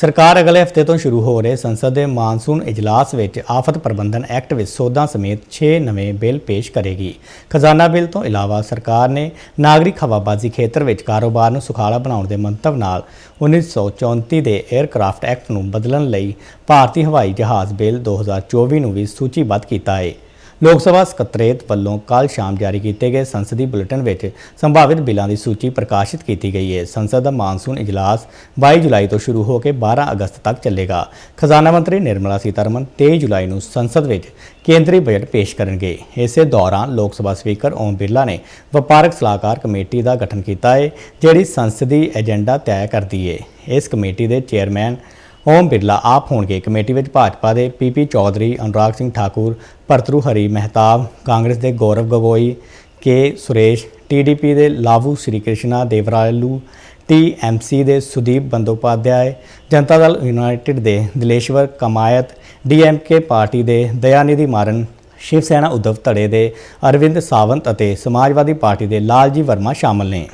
ਸਰਕਾਰ ਅਗਲੇ ਹਫ਼ਤੇ ਤੋਂ ਸ਼ੁਰੂ ਹੋ ਰਹੇ ਸੰਸਦ ਦੇ ਮਾਨਸੂਨ ਇਜਲਾਸ ਵਿੱਚ ਆਫਤ ਪ੍ਰਬੰਧਨ ਐਕਟ ਵਿੱਚ ਸੋਧਾਂ ਸਮੇਤ 6 ਨਵੇਂ ਬਿੱਲ ਪੇਸ਼ ਕਰੇਗੀ। ਖਜ਼ਾਨਾ ਬਿੱਲ ਤੋਂ ਇਲਾਵਾ ਸਰਕਾਰ ਨੇ ਨਾਗਰਿਕ ਹਵਾਬਾਜ਼ੀ ਖੇਤਰ ਵਿੱਚ ਕਾਰੋਬਾਰ ਨੂੰ ਸੁਖਾਲਾ ਬਣਾਉਣ ਦੇ ਮੰਤਵ ਨਾਲ 1934 ਦੇ 에ਅਰਕ੍ਰਾਫਟ ਐਕਟ ਨੂੰ ਬਦਲਣ ਲਈ ਭਾਰਤੀ ਹਵਾਈ ਜਹਾਜ਼ ਬਿੱਲ 2024 ਨੂੰ ਵੀ ਸੂਚੀਬੱਧ ਕੀਤਾ ਹੈ ਲੋਕ ਸਭਾ ਸਕੱਤਰੇਤ ਵੱਲੋਂ ਕੱਲ ਸ਼ਾਮ ਜਾਰੀ ਕੀਤੇ ਗਏ ਸੰਸਦੀ ਬੁਲੇਟਿਨ ਵਿੱਚ ਸੰਭਾਵਿਤ ਬਿੱਲਾਂ ਦੀ ਸੂਚੀ ਪ੍ਰਕਾਸ਼ਿਤ ਕੀਤੀ ਗਈ ਹੈ। ਸੰਸਦ ਦਾ ਮਾਨਸੂਨ ਇਜਲਾਸ 22 ਜੁਲਾਈ ਤੋਂ ਸ਼ੁਰੂ ਹੋ ਕੇ 12 ਅਗਸਤ ਤੱਕ ਚੱਲੇਗਾ। ਖਜ਼ਾਨਾ ਮੰਤਰੀ ਨਿਰਮਲਾ ਸੀਤਾਰਮਨ 23 ਜੁਲਾਈ ਨੂੰ ਸੰਸਦ ਵਿੱਚ ਕੇਂਦਰੀ ਬਜਟ ਪੇਸ਼ ਕਰਨਗੇ। ਇਸੇ ਦੌਰਾਨ ਲੋਕ ਸਭਾ ਸਪੀਕਰ ਓਮ ਬਿਰਲਾ ਨੇ ਵਪਾਰਕ ਸਲਾਹਕਾਰ ਕਮੇਟੀ ਦਾ ਗਠਨ ਕੀਤਾ ਹੈ, ਜਿਹੜੀ ਸੰਸਦੀ ਏਜੰਡਾ ਤੈਅ ਕਰਦੀ ਹੈ। ਇਸ ਕਮੇਟੀ ਦੇ ਚੇਅਰਮੈਨ ਓਮ ਬਿਰਲਾ, ਆਪ ਹੋਣਗੇ ਕਮੇਟੀ ਵਿੱਚ ਭਾਜਪਾ ਦੇ ਪੀਪੀ ਚੌਧਰੀ ਅਨੁਰਾਗ ਸਿੰਘ ਠਾਕੁਰ, ਭਰਤਰੂ ਹਰੀ ਮਹਿਤਾਬ, ਕਾਂਗਰਸ ਦੇ ਗੌਰਵ ਗਗੋਈ, ਕੇ ਸੁਰੇਸ਼ ਟੀਡੀਪੀ ਦੇ ਲਾਵੂ ਸ਼੍ਰੀ ਕ੍ਰਿਸ਼ਨਾ ਦੇਵਰਾਲੂ ਟੀਐਮਸੀ ਦੇ ਸੁਦੀਪ ਬੰਦੋਪਾਧਿਆਏ, ਜਨਤਾ ਦਲ ਯੂਨਾਈਟਿਡ ਦੇ ਦਿਲੇਸ਼ਵਰ ਕਮਾਇਤ ਡੀਐਮਕੇ ਪਾਰਟੀ ਦੇ ਦਇਆਨਿਧੀ ਮਾਰਨ ਸ਼ਿਵ ਸੈਨਾ ਉद्धਵ ਧੜੇ ਦੇ ਅਰਵਿੰਦ ਸਾਵੰਤ ਅਤੇ ਸਮਾਜਵਾਦੀ ਪਾਰਟੀ ਦੇ ਲਾਲਜੀ ਵਰਮਾ ਸ਼ਾਮਲ ਨੇ।